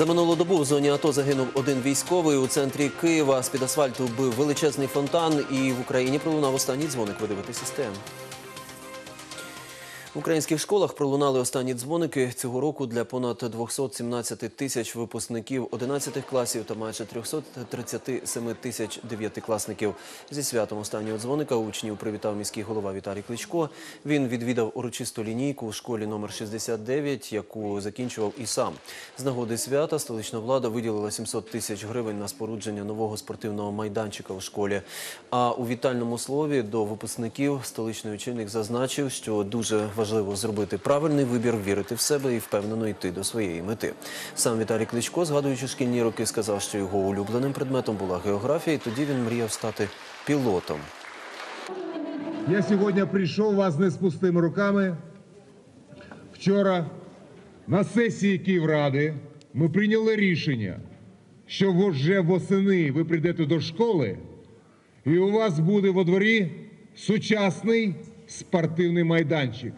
За минулу добу в зоні АТО загинув один військовий. У центрі Києва з-під асфальту бив величезний фонтан і в Україні пролунав останній дзвоник видивити систем. В українських школах пролунали останні дзвоники цього року для понад 217 тисяч випускників 11 класів та майже 337 тисяч дев'ятикласників. Зі святом останнього дзвоника учнів привітав міський голова Віталій Кличко. Він відвідав урочисту лінійку у школі номер 69, яку закінчував і сам. З нагоди свята столична влада виділила 700 тисяч гривень на спорудження нового спортивного майданчика у школі. А у вітальному слові до випускників столичний очільник зазначив, що дуже важливо зробити правильний вибір, вірити в себе і впевнено йти до своєї мети. Сам Віталій Кличко, згадуючи шкільні роки, сказав, що його улюбленим предметом була географія, і тоді він мріяв стати пілотом. Я сьогодні прийшов вас не з пустими руками. Вчора на сесії Київради ми прийняли рішення, що вже восени ви прийдете до школи, і у вас буде во дворі сучасний спортивний майданчик.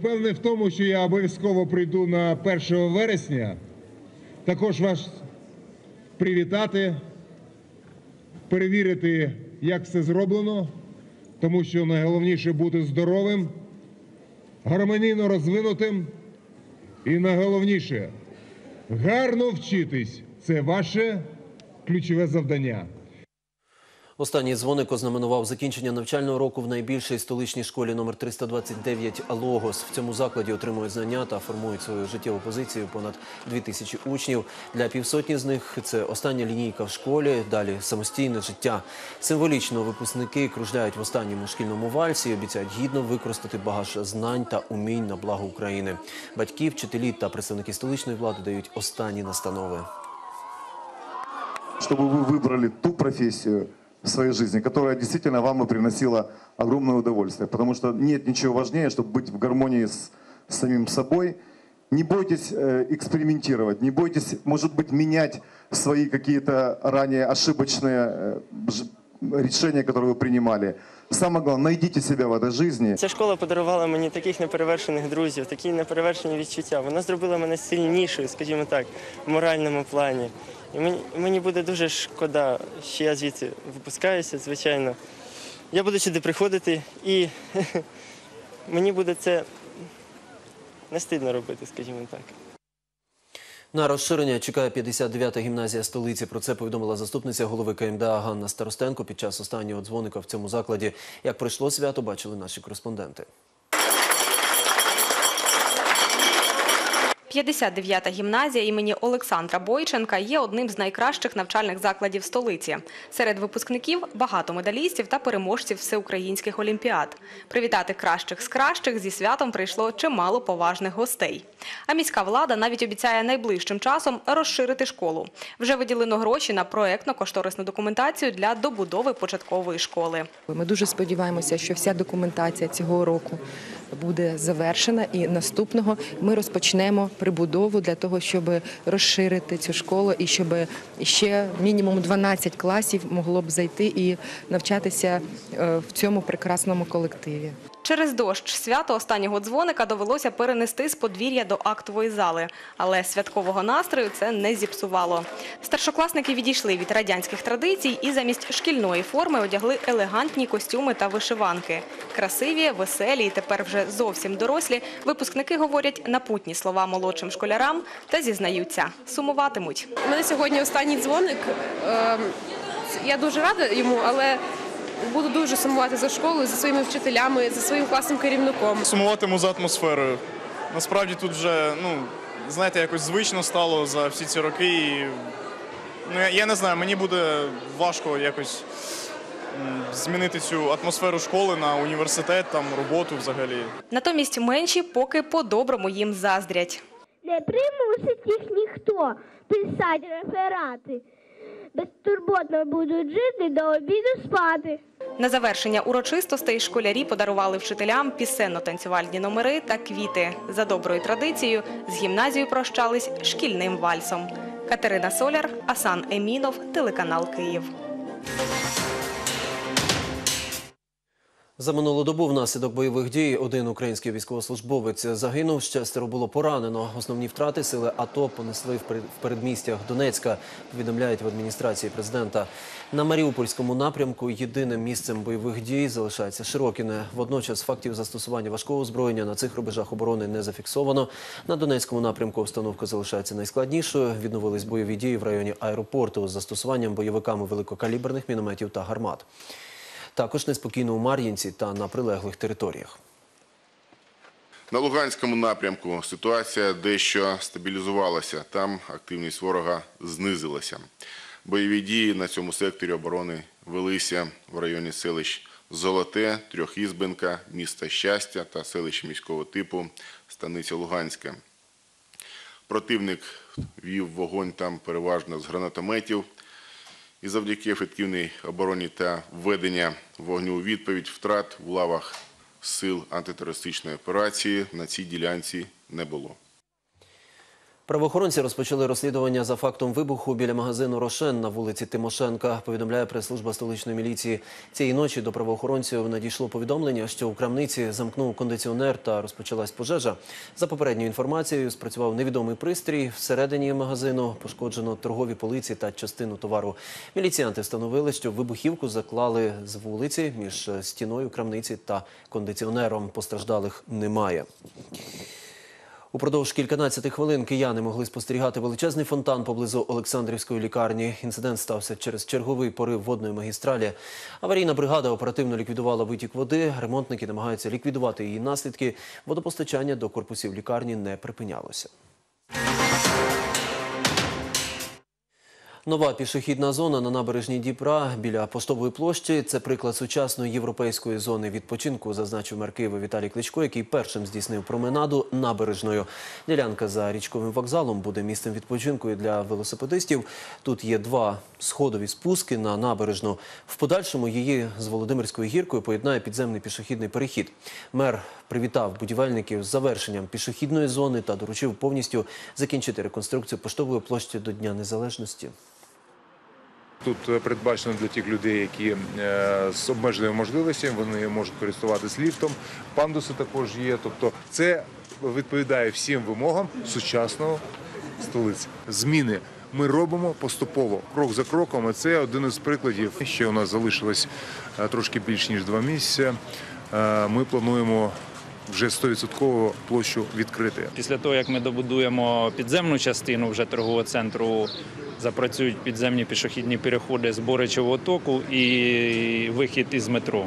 Впевнений в тому, що я обов'язково прийду на 1 вересня. Також вас привітати перевірити, як все зроблено, тому що найголовніше бути здоровим, гармонійно розвинутим і найголовніше гарно вчитись. Це ваше ключове завдання. Останній дзвоник ознаменував закінчення навчального року в найбільшій столичній школі номер 329 «Логос». В цьому закладі отримують знання та формують свою життєву позицію понад дві тисячі учнів. Для півсотні з них це остання лінійка в школі, далі самостійне життя. Символічно випускники кружляють в останньому шкільному вальсі і обіцяють гідно використати багаж знань та умінь на благо України. Батьки, вчителі та представники столичної влади дають останні настанови. чтобы вы выбрали ту профессию В своей жизни, которая действительно вам и приносила огромное удовольствие. Потому что нет ничего важнее, чтобы быть в гармонии с самим собой. Не бойтесь э, экспериментировать, не бойтесь, может быть, менять свои какие-то ранее ошибочные э, решения, которые вы принимали. Самое главное, найдите себя в этой жизни. Ця школа подарувала мені таких неперевершених друзів, такі неперевершені відчуття. Вона зробила мене сильнішою, скажімо так, в моральному плані. І мені, мені буде дуже шкода, що я звідси випускаюся, звичайно. Я буду сюди приходити і мені буде це не стидно робити, скажімо так. На розширення чекає 59-та гімназія столиці. Про це повідомила заступниця голови КМДА Ганна Старостенко під час останнього дзвоника в цьому закладі. Як пройшло свято, бачили наші кореспонденти. 59-та гімназія імені Олександра Бойченка є одним з найкращих навчальних закладів столиці. Серед випускників багато медалістів та переможців всеукраїнських олімпіад. Привітати кращих з кращих зі святом прийшло чимало поважних гостей. А міська влада навіть обіцяє найближчим часом розширити школу. Вже виділено гроші на проектно-кошторисну документацію для добудови початкової школи. Ми дуже сподіваємося, що вся документація цього року буде завершена, і наступного ми розпочнемо прибудову для того, щоб розширити цю школу і щоб ще мінімум 12 класів могло б зайти і навчатися е, в цьому прекрасному колективі. Через дощ свято останнього дзвоника довелося перенести з подвір'я до актової зали, але святкового настрою це не зіпсувало. Старшокласники відійшли від радянських традицій і замість шкільної форми одягли елегантні костюми та вишиванки. Красиві, веселі і тепер вже зовсім дорослі. Випускники говорять напутні слова молодшим школярам та зізнаються, сумуватимуть. У мене сьогодні останній дзвоник. Ем, Я дуже рада йому, але буду дуже сумувати за школою, за своїми вчителями, за своїм класним керівником. сумуватиму за атмосферою. Насправді тут вже, ну, знаєте, якось звично стало за всі ці роки. І, ну, я, я не знаю, мені буде важко якось м, змінити цю атмосферу школи на університет, там, роботу взагалі. Натомість менші поки по-доброму їм заздрять. Не примусить їх ніхто писати реферати. Безтурботно будуть жити до обіду спати. На завершення урочистостей школярі подарували вчителям пісенно-танцювальні номери та квіти. За доброю традицією з гімназією прощались шкільним вальсом. Катерина Соляр, Асан Емінов, телеканал Київ. За минулу добу внаслідок бойових дій один український військовослужбовець загинув. Шестеро було поранено. Основні втрати сили АТО понесли в передмістях Донецька. Повідомляють в адміністрації президента. На Маріупольському напрямку єдиним місцем бойових дій залишається Широкіне. Водночас фактів застосування важкого озброєння на цих рубежах оборони не зафіксовано. На Донецькому напрямку обстановка залишається найскладнішою. Відновились бойові дії в районі аеропорту з застосуванням бойовиками великокаліберних мінометів та гармат. Також неспокійно у Мар'їнці та на прилеглих територіях. На Луганському напрямку ситуація дещо стабілізувалася. Там активність ворога знизилася. Бойові дії на цьому секторі оборони велися в районі селищ Золоте, Трьохізбенка, міста Щастя та селища міського типу Станиця Луганська. Противник вів вогонь там переважно з гранатометів. І завдяки ефективній обороні та введення вогню у відповідь втрат в лавах сил антитерористичної операції на цій ділянці не було. Правоохоронці розпочали розслідування за фактом вибуху біля магазину Рошен на вулиці Тимошенка. Повідомляє прес-служба столичної міліції. Цієї ночі до правоохоронців надійшло повідомлення, що у крамниці замкнув кондиціонер та розпочалась пожежа. За попередньою інформацією, спрацював невідомий пристрій. Всередині магазину пошкоджено торгові полиці та частину товару. Міліціянти встановили, що вибухівку заклали з вулиці між стіною крамниці та кондиціонером. Постраждалих немає. Упродовж кільканадцяти хвилин кияни могли спостерігати величезний фонтан поблизу Олександрівської лікарні. Інцидент стався через черговий порив водної магістралі. Аварійна бригада оперативно ліквідувала витік води. Ремонтники намагаються ліквідувати її наслідки. Водопостачання до корпусів лікарні не припинялося. Нова пішохідна зона на набережній Дніпра біля поштової площі. Це приклад сучасної європейської зони відпочинку, зазначив мер Києва Віталій Кличко, який першим здійснив променаду набережною. Ділянка за річковим вокзалом буде місцем відпочинку і для велосипедистів. Тут є два сходові спуски на набережну. В подальшому її з Володимирською гіркою поєднає підземний пішохідний перехід. Мер привітав будівельників з завершенням пішохідної зони та доручив повністю закінчити реконструкцію поштової площі до Дня Незалежності. Тут е, передбачено для тих людей, які е, з обмеженими можливостями, вони можуть користуватись ліфтом. Пандуси також є. Тобто, це відповідає всім вимогам сучасного столиці. Зміни ми робимо поступово, крок за кроком. І це один із прикладів. Ще у нас залишилось е, трошки більш ніж два місяці. Ми плануємо вже 100% площу відкрити. Після того, як ми добудуємо підземну частину вже торгового центру, запрацюють підземні пішохідні переходи з Боричевого току і вихід із метро.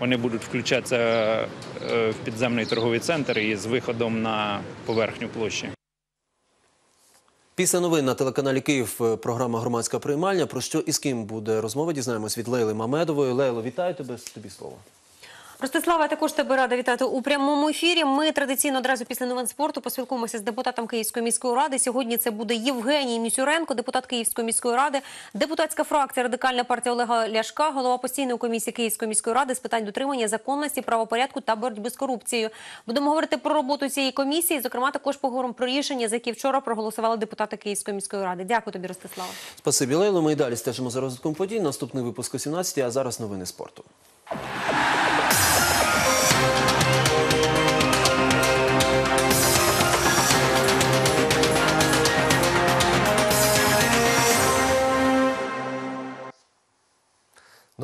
Вони будуть включатися е, в підземний торговий центр із виходом на поверхню площі. Після новин на телеканалі Київ е, програма Громадська приймальня. Про що і з ким буде розмова? Дізнаємось від Лейли Мамедової. Лейло, вітаю тебе. Тобі слово. Ростислава, також тебе рада вітати у прямому ефірі. Ми традиційно одразу після новин спорту поспілкуємося з депутатом Київської міської ради. Сьогодні це буде Євгеній Місюренко, депутат Київської міської ради, депутатська фракція Радикальна партія Олега Ляшка, голова постійної комісії Київської міської ради з питань дотримання законності, правопорядку та боротьби з корупцією. Будемо говорити про роботу цієї комісії. Зокрема, також поговоримо про рішення, за які вчора проголосували депутати Київської міської ради. Дякую тобі, Ростислава. Спасибі, Лейло. Ми й далі стежимо за розвитком подій. Наступний випуск о 17 а зараз новини спорту.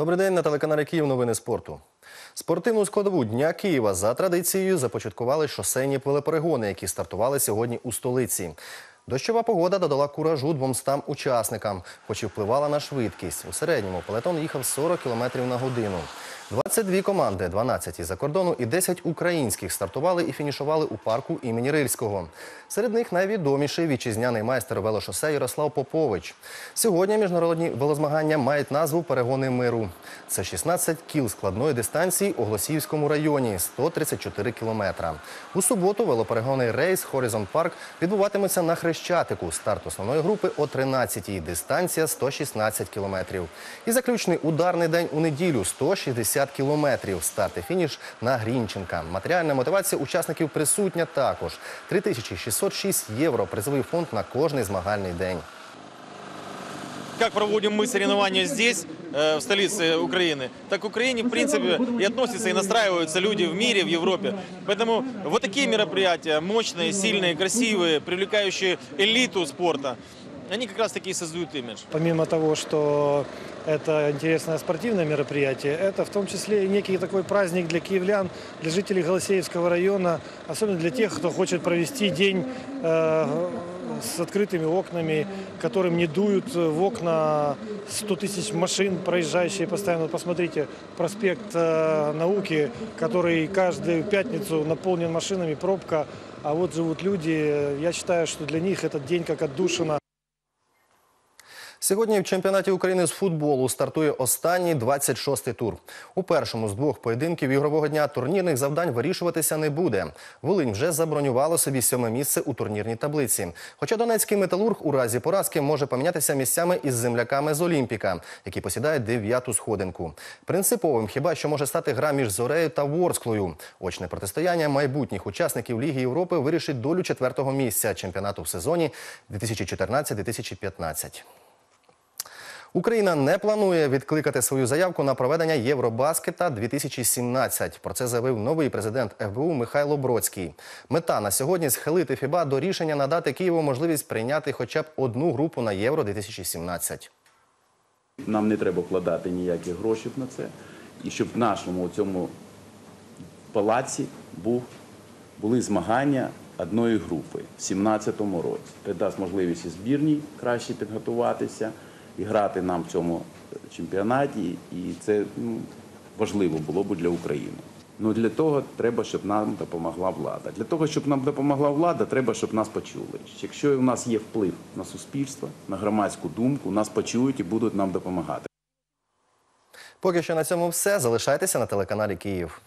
Добрий день на телеканалі Київ. Новини спорту. Спортивну складову Дня Києва за традицією започаткували шосейні велоперегони, які стартували сьогодні у столиці. Дощова погода додала куражу двомстам учасникам, хоч і впливала на швидкість. У середньому пелетон їхав 40 км на годину. 22 команди, 12 із-за кордону і 10 українських стартували і фінішували у парку імені Рильського. Серед них найвідоміший вітчизняний майстер велошосе Ярослав Попович. Сьогодні міжнародні велозмагання мають назву Перегони миру. Це 16 кіл складної дистанції у Глосівському районі 134 кілометра. У суботу велоперегони рейс Хорізон Парк відбуватиметься на Хрещатику. Старт основної групи о 13-й. Дистанція 116 кілометрів. І заключний ударний день у неділю 160 кілометрів. Старт і фініш на Грінченка. Матеріальна мотивація учасників присутня також. 3606 євро призовий фонд на кожний змагальний день как проводим мы соревнования здесь, э, в столице Украины, так к Украине, в принципе, и относятся, и настраиваются люди в мире, в Европе. Поэтому вот такие мероприятия, мощные, сильные, красивые, привлекающие элиту спорта, они как раз таки и создают имидж. Помимо того, что это интересное спортивное мероприятие, это в том числе и некий такой праздник для киевлян, для жителей Голосеевского района, особенно для тех, кто хочет провести день э, с открытыми окнами, которым не дуют в окна 100 тысяч машин, проезжающие постоянно. Посмотрите, проспект э, науки, который каждую пятницу наполнен машинами, пробка, а вот живут люди. Я считаю, что для них этот день как отдушина. Сьогодні в чемпіонаті України з футболу стартує останній 26-й тур. У першому з двох поєдинків ігрового дня турнірних завдань вирішуватися не буде. Волинь вже забронювало собі сьоме місце у турнірній таблиці. Хоча донецький металург у разі поразки може помінятися місцями із земляками з Олімпіка, які посідають дев'яту сходинку. Принциповим хіба що може стати гра між Зорею та Ворсклою. Очне протистояння майбутніх учасників Ліги Європи вирішить долю четвертого місця чемпіонату в сезоні 2014-2015. Україна не планує відкликати свою заявку на проведення Євробаскета 2017. Про це заявив новий президент ФБУ Михайло Бродський. Мета на сьогодні схилити ФІБА до рішення надати Києву можливість прийняти хоча б одну групу на Євро 2017. Нам не треба вкладати ніякі гроші на це. І щоб в нашому цьому палаці був, були змагання одної групи в 2017 році. Це дасть можливість і збірній краще підготуватися і грати нам в цьому чемпіонаті. І це ну, важливо було б для України. Ну для того треба, щоб нам допомогла влада. Для того, щоб нам допомогла влада, треба, щоб нас почули. Якщо у нас є вплив на суспільство, на громадську думку, нас почують і будуть нам допомагати. Поки що на цьому все. Залишайтеся на телеканалі Київ.